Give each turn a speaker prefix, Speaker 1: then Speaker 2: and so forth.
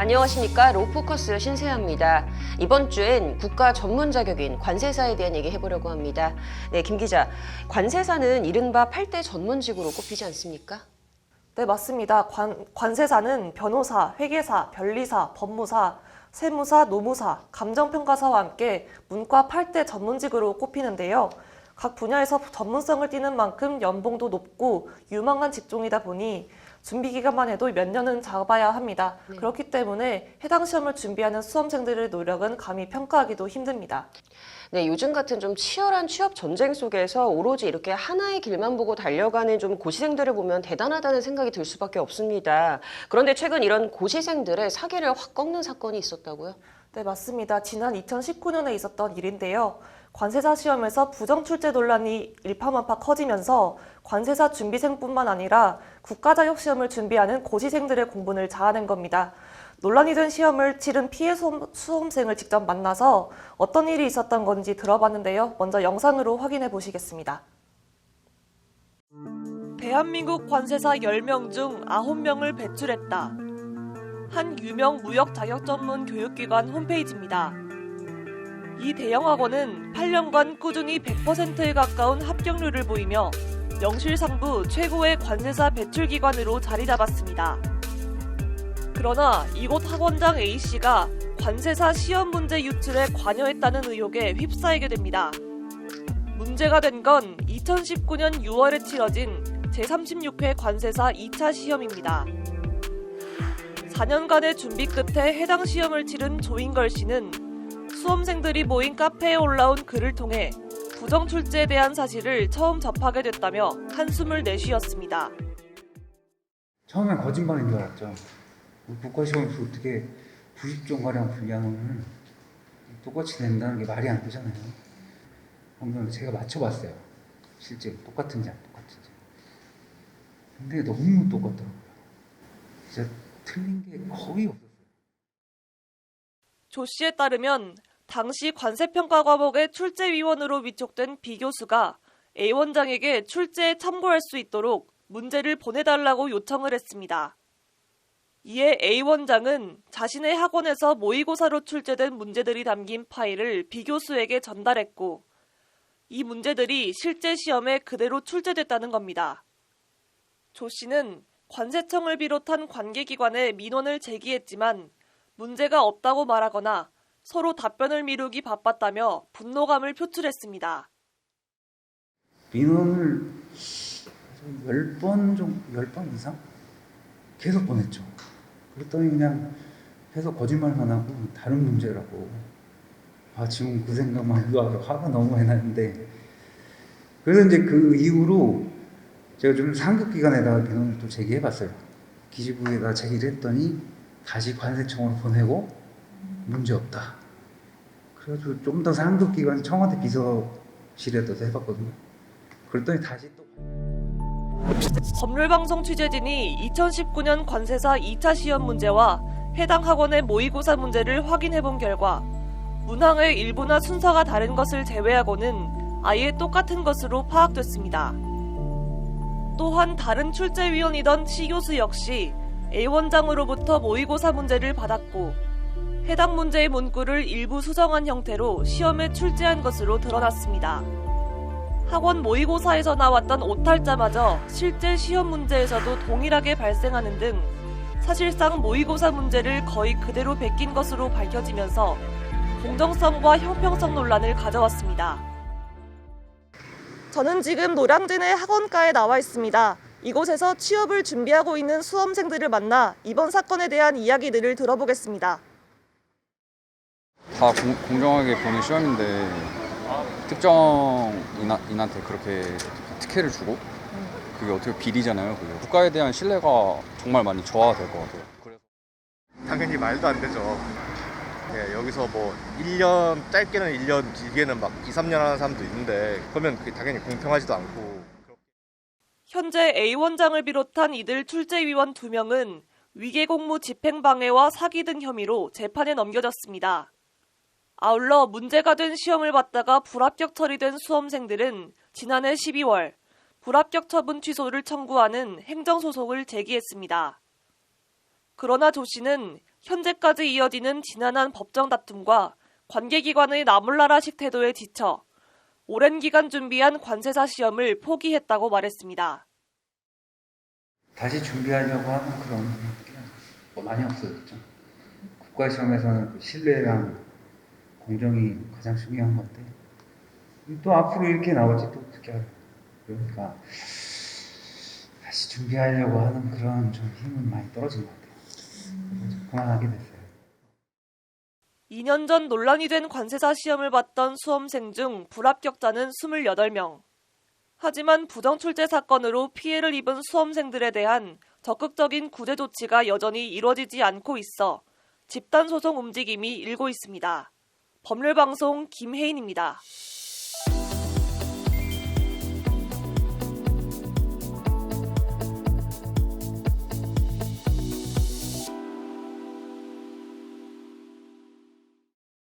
Speaker 1: 안녕하십니까 로포커스 신세아입니다. 이번 주엔 국가 전문 자격인 관세사에 대한 얘기 해보려고 합니다. 네, 김 기자. 관세사는 이른바 8대 전문직으로 꼽히지 않습니까?
Speaker 2: 네, 맞습니다. 관, 관세사는 변호사, 회계사, 변리사, 법무사, 세무사, 노무사, 감정평가사와 함께 문과 8대 전문직으로 꼽히는데요. 각 분야에서 전문성을 띠는 만큼 연봉도 높고 유망한 직종이다 보니 준비 기간만 해도 몇 년은 잡아야 합니다.
Speaker 1: 네.
Speaker 2: 그렇기 때문에 해당 시험을 준비하는 수험생들의 노력은 감히 평가하기도 힘듭니다.
Speaker 1: 네, 요즘 같은 좀 치열한 취업 전쟁 속에서 오로지 이렇게 하나의 길만 보고 달려가는 좀 고시생들을 보면 대단하다는 생각이 들 수밖에 없습니다. 그런데 최근 이런 고시생들의 사기를 확 꺾는 사건이 있었다고요?
Speaker 2: 네, 맞습니다. 지난 2019년에 있었던 일인데요. 관세사 시험에서 부정 출제 논란이 일파만파 커지면서 관세사 준비생뿐만 아니라 국가자격 시험을 준비하는 고시생들의 공분을 자아낸 겁니다. 논란이 된 시험을 치른 피해 수험- 수험생을 직접 만나서 어떤 일이 있었던 건지 들어봤는데요. 먼저 영상으로 확인해 보시겠습니다. 대한민국 관세사 10명 중 9명을 배출했다. 한 유명 무역 자격 전문 교육기관 홈페이지입니다. 이 대형 학원은 8년간 꾸준히 100%에 가까운 합격률을 보이며 명실상부 최고의 관세사 배출 기관으로 자리 잡았습니다. 그러나 이곳 학원장 A씨가 관세사 시험 문제 유출에 관여했다는 의혹에 휩싸이게 됩니다. 문제가 된 건 2019년 6월에 치러진 제36회 관세사 2차 시험입니다. 4년간의 준비 끝에 해당 시험을 치른 조인걸 씨는 수험생들이 모인 카페에 올라온 글을 통해 부정 출제에 대한 사실을 처음 접하게 됐다며 한숨을 내쉬었습니다.
Speaker 3: 처음엔 거짓말인 줄 알았죠. 우리 국가시험에서 어떻게 90종 가량 분량을 똑같이 낸다는 게 말이 안 되잖아요. 그러면 제가 맞춰봤어요. 실제 똑같은지 안 똑같은지. 근데 너무 똑같더라고요. 진짜 틀린 게 거의 없었어요.
Speaker 2: 조 씨에 따르면 당시 관세평가 과목의 출제위원으로 위촉된 B 교수가 A 원장에게 출제에 참고할 수 있도록 문제를 보내달라고 요청을 했습니다. 이에 A 원장은 자신의 학원에서 모의고사로 출제된 문제들이 담긴 파일을 B 교수에게 전달했고 이 문제들이 실제 시험에 그대로 출제됐다는 겁니다. 조 씨는 관세청을 비롯한 관계기관에 민원을 제기했지만 문제가 없다고 말하거나 서로 답변을 미루기 바빴다며 분노감을 표출했습니다.
Speaker 3: 민원을 10번 정도, 10번 이상? 계속 보냈죠. 그랬더니 그냥 계속 거짓말만 하고 다른 문제라고. 아, 지금 그 생각만 해도 화가 너무 해나는데. 그래서 이제 그 이후로 제가 좀 상급기관에다가 민원을 또 제기해봤어요. 기지부에다 제기를 했더니 다시 관세청으로 보내고 문제 없다. 그래가지고 좀 더 상급기관 청와대 비서실에도 해봤거든요. 그랬더니 다시 또
Speaker 2: 법률방송 취재진이 2019년 관세사 2차 시험 문제와 해당 학원의 모의고사 문제를 확인해 본 결과 문항의 일부나 순서가 다른 것을 제외하고는 아예 똑같은 것으로 파악됐습니다. 또한 다른 출제위원이던 시 교수 역시 A 원장으로부터 모의고사 문제를 받았고 해당 문제의 문구를 일부 수정한 형태로 시험에 출제한 것으로 드러났습니다. 학원 모의고사에서 나왔던 오탈자마저 실제 시험 문제에서도 동일하게 발생하는 등 사실상 모의고사 문제를 거의 그대로 베낀 것으로 밝혀지면서 공정성과 형평성 논란을 가져왔습니다. 저는 지금 노량진의 학원가에 나와 있습니다. 이곳에서 취업을 준비하고 있는 수험생들을 만나 이번 사건에 대한 이야기들을 들어보겠습니다.
Speaker 4: 다 공, 공정하게 보는 시험인데 특정인한테 그렇게 특혜를 주고 그게 어떻게 비리잖아요. 그게 국가에 대한 신뢰가 정말 많이 저하될 것 같아요. 그래서
Speaker 5: 당연히 말도 안 되죠. 예, 여기서 뭐 1년, 짧게는 1년, 길게는 막 2, 3년 하는 사람도 있는데, 그러면 그게 당연히 공평하지도 않고.
Speaker 2: 현재 A 원장을 비롯한 이들 출제위원 2명은 위계공무 집행방해와 사기 등 혐의로 재판에 넘겨졌습니다. 아울러 문제가 된 시험을 봤다가 불합격 처리된 수험생들은 지난해 12월 불합격 처분 취소를 청구하는 행정소송을 제기했습니다. 그러나 조 씨는 현재까지 이어지는 지난한 법정 다툼과 관계기관의 나몰라라식 태도에 지쳐 오랜 기간 준비한 관세사 시험을 포기했다고 말했습니다.
Speaker 3: 다시 준비하려고 하는 그런 게뭐 많이 없어졌죠. 국가 시험에서는 그 신뢰랑 공정이 가장 중요한 건데 또 앞으로 이렇게 나올지 또 어떻게. 그러니까 다시 준비하려고 하는 그런 좀 힘은 많이 떨어진 것 같아요. 그만하게 됐어요.
Speaker 2: 2년 전 논란이 된 관세사 시험을 봤던 수험생 중 불합격자는 28명. 하지만 부정출제 사건으로 피해를 입은 수험생들에 대한 적극적인 구제 조치가 여전히 이루어지지 않고 있어 집단 소송 움직임이 일고 있습니다. 법률방송 김혜인입니다.